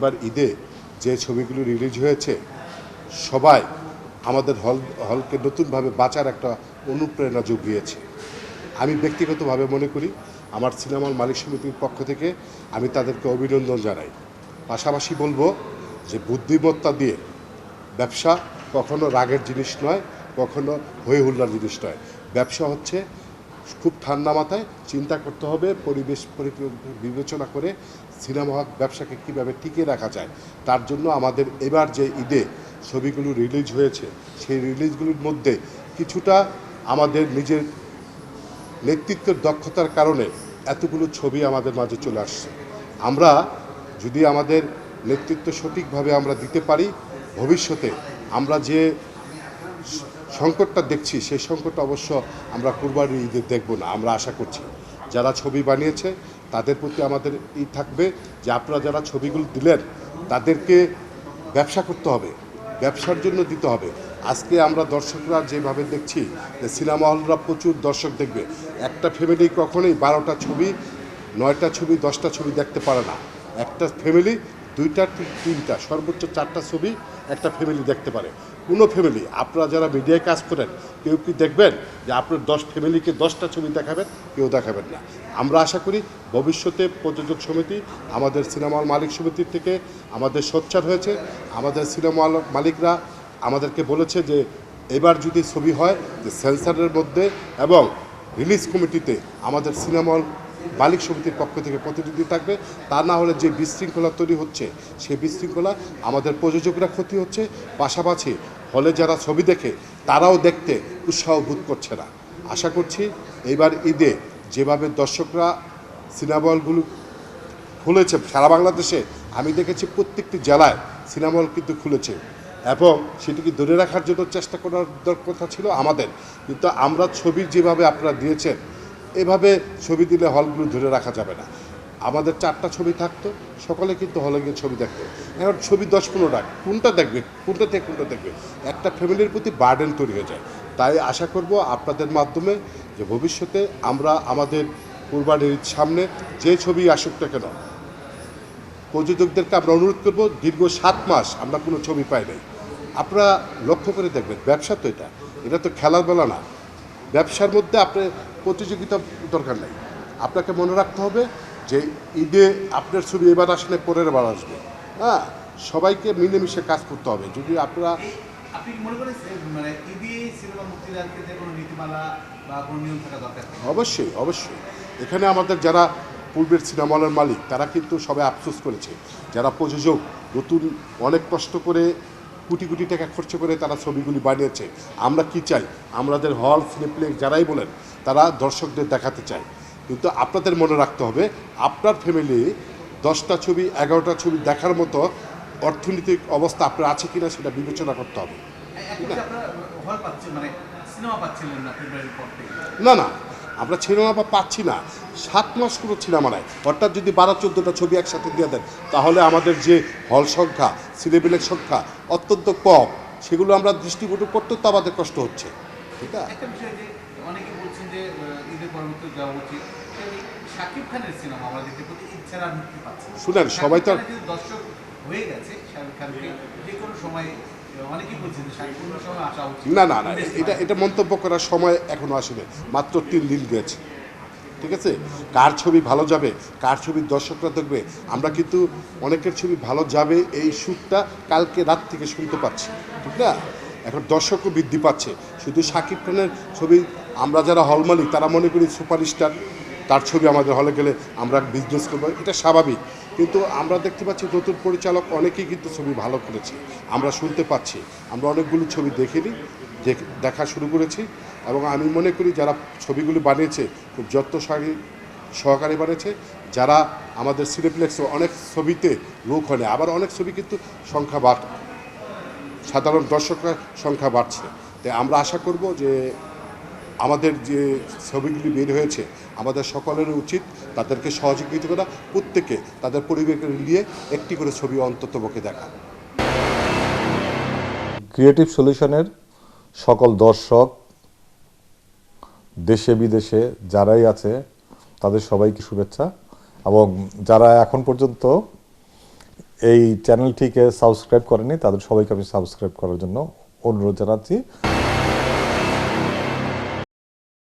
এবার ঈদে যে ছবিগুলো রিলিজ হয়েছে, সবাই আমাদের হল, হলকে নতুনভাবে বাঁচার একটা অনুপ্রেরণা জুগিয়েছে। আমি ব্যক্তিগতভাবে মনে করি, আমার সিনেমার মালিক সমিতির পক্ষ থেকে আমি তাদেরকে অভিনন্দন জানাই। পাশাপাশি বলব যে বুদ্ধিমত্তা দিয়ে ব্যবসা কখনো রাগের জিনিস নয়, কখনো হই হুল্লার জিনিস নয়। ব্যবসা হচ্ছে খুব ঠান্ডা মাথায় চিন্তা করতে হবে, পরিবেশ পরি- বিবেচনা করে সিনেমা হল ব্যবসাকে কীভাবে টিকিয়ে রাখা যায়, তার জন্য আমাদের এবার যে ঈদে ছবিগুলো রিলিজ হয়েছে, সেই রিলিজগুলির মধ্যে কিছুটা আমাদের নিজের নেতৃত্বের দক্ষতার কারণে এতগুলো ছবি আমাদের মাঝে চলে আসছে। আমরা যদি আমাদের নেতৃত্ব সঠিকভাবে আমরা দিতে পারি, ভবিষ্যতে আমরা যে সংকটটা দেখছি, সেই সংকটটা অবশ্য আমরা কুরবানি ঈদে দেখব না, আমরা আশা করছি। যারা ছবি বানিয়েছে তাদের প্রতি আমাদের ই থাকবে যে আপনারা যারা ছবিগুলো দিলেন, তাদেরকে ব্যবসা করতে হবে, ব্যবসার জন্য দিতে হবে। আজকে আমরা দর্শকরা যেভাবে দেখছি যে সিনেমা হলরা প্রচুর দর্শক দেখবে। একটা ফ্যামিলি কখনোই বারোটা ছবি, নয়টা ছবি, দশটা ছবি দেখতে পারে না। একটা ফ্যামিলি দুইটা তিনটা, সর্বোচ্চ চারটা ছবি একটা ফ্যামিলি দেখতে পারে। কোনো ফ্যামিলি আপনারা যারা মিডিয়ায় কাজ করেন, কেউ কি দেখবেন যে আপনার দশ ফ্যামিলিকে দশটা ছবি দেখাবেন, কেউ দেখাবেন না। আমরা আশা করি ভবিষ্যতে প্রযোজক সমিতি, আমাদের সিনেমা হল মালিক সমিতির থেকে আমাদের সোচ্চার হয়েছে। আমাদের সিনেমা মালিকরা আমাদেরকে বলেছে যে, এবার যদি ছবি হয়, যে সেন্সারের মধ্যে এবং রিলিজ কমিটিতে আমাদের সিনেমা হল মালিক সমিতির পক্ষ থেকে প্রতিনিধি থাকবে। তা না হলে যে বিশৃঙ্খলা তৈরি হচ্ছে সেই বিশৃঙ্খলা আমাদের প্রযোজকরা ক্ষতি হচ্ছে। পাশাপাশি হলে যারা ছবি দেখে, তারাও দেখতে উৎসাহ বোধ করছে না। আশা করছি এবার ঈদে যেভাবে দর্শকরা সিনেমা হলগুলো খুলেছে, সারা বাংলাদেশে, আমি দেখেছি প্রত্যেকটি জেলায় সিনেমা হল কিন্তু খুলেছে। এবং সেটিকে ধরে রাখার জন্য চেষ্টা করার কথা ছিল আমাদের। কিন্তু আমরা ছবি যেভাবে আপনারা দিয়েছেন এভাবে ছবি দিলে হলগুলো ধরে রাখা যাবে না। আমাদের চারটা ছবি থাকতো, সকলে কিন্তু হলে গিয়ে ছবি দেখতো। এখন ছবি দশ পনেরোটা, কোনটা দেখবে? কোনটা থেকে কোনটা দেখবে? একটা ফ্যামিলির প্রতি বার্ডেন তৈরি হয়ে যায়। তাই আশা করব আপনাদের মাধ্যমে যে ভবিষ্যতে আমরা আমাদের কুরবানির সামনে যে ছবি আসুক না কেন, প্রযোজকদেরকে আমরা অনুরোধ করব দীর্ঘ সাত মাস আমরা কোনো ছবি পাই নাই। আপনারা লক্ষ্য করে দেখবেন, ব্যবসা তো এটা। এটা তো খেলার বেলা না। ব্যবসার মধ্যে আপনার প্রতিযোগিতা দরকার নাই। আপনাকে মনে রাখতে হবে যে ঈদে আপনার ছবি এবার আসলে পরের বার আসবে। হ্যাঁ সবাইকে মিলেমিশে কাজ করতে হবে। যদি আপনারা মনে অবশ্যই অবশ্যই। এখানে আমাদের যারা পূর্বের সিনেমা হলের মালিক তারা কিন্তু সবাই আফসোস করেছে। যারা প্রযোজক নতুন অনেক কষ্ট করে কোটি কোটি টাকা খরচ করে তারা ছবিগুলি বানিয়েছে। আমরা কি চাই? আমাদের হল সিনেপ্লেক্স যারাই বলেন তারা দর্শকদের দেখাতে চায়। কিন্তু আপনাদের মনে রাখতে হবে আপনার ফ্যামিলি দশটা ছবি এগারোটা ছবি দেখার মতো অর্থনৈতিক অবস্থা আপনার আছে কিনা সেটা বিবেচনা করতে হবে। মানে না না না আমরা সিনেমা পাচ্ছি না। সাত মাস কোনো সিনেমা নাই। অর্থাৎ যদি বারো চোদ্দোটা ছবি একসাথে দিয়ে দেন তাহলে আমাদের যে হল সংখ্যা সিনেবিলের সংখ্যা অত্যন্ত কম। সেগুলো আমরা ডিস্ট্রিবিউট করতে তো আমাদের কষ্ট হচ্ছে। ঠিক আছে? যে ঈদের পরবর্তী যাওয়া উচিত। শাকিব খানের সিনেমা আমরা দেখতে প্রতি ছাড়া আর মুক্তি পাচ্ছি। শুনেন, সবাই তো দর্শক হয়ে গেছে শাকিব খানকে যে কোনো সময় না না না এটা এটা মন্তব্য করার সময় এখনও আসেনি। মাত্র তিন দিন গেছে। ঠিক আছে? কার ছবি ভালো যাবে? কার ছবির দর্শকরা দেখবে? আমরা কিন্তু অনেকের ছবি ভালো যাবে এই সুরটা কালকে রাত থেকে শুনতে পাচ্ছি। ঠিক না? এখন দর্শকও বৃদ্ধি পাচ্ছে। শুধু শাকিব খানের ছবি আমরা যারা হল মালিক তারা মনে করি সুপারস্টার। তার ছবি আমাদের হলে গেলে আমরা বিজনেস করব এটা স্বাভাবিক। কিন্তু আমরা দেখতে পাচ্ছি নতুন পরিচালক অনেকেই কিন্তু ছবি ভালো করেছে। আমরা শুনতে পাচ্ছি। আমরা অনেকগুলো ছবি দেখিনি দেখ- শুরু করেছি। এবং আমি মনে করি যারা ছবিগুলি বানিয়েছে খুব যত্ন সহকারে সহকারে বানিয়েছে যারা আমাদের সিনেপ্লেক্সে অনেক ছবিতে লোক না, আবার অনেক ছবি কিন্তু সংখ্যা বাড় সাধারণ দর্শকের সংখ্যা বাড়ছে। তাই আমরা আশা করব যে আমাদের যে ছবিগুলি বের হয়েছে, আমাদের সকলের উচিত তাদেরকে সহযোগিতা করা প্রত্যেকে তাদের পরিবেশকে নিয়ে একটি করে ছবি অন্তত পক্ষে দেখা। ক্রিয়েটিভ সলিউশনের সকল দর্শক, দেশে, বিদেশে যারাই আছে, তাদের সবাইকে শুভেচ্ছা। এবং যারা এখন পর্যন্ত এই চ্যানেলটিকে সাবস্ক্রাইব করেনি তাদের সবাইকে আমি সাবস্ক্রাইব করার জন্য অনুরোধ জানাচ্ছি।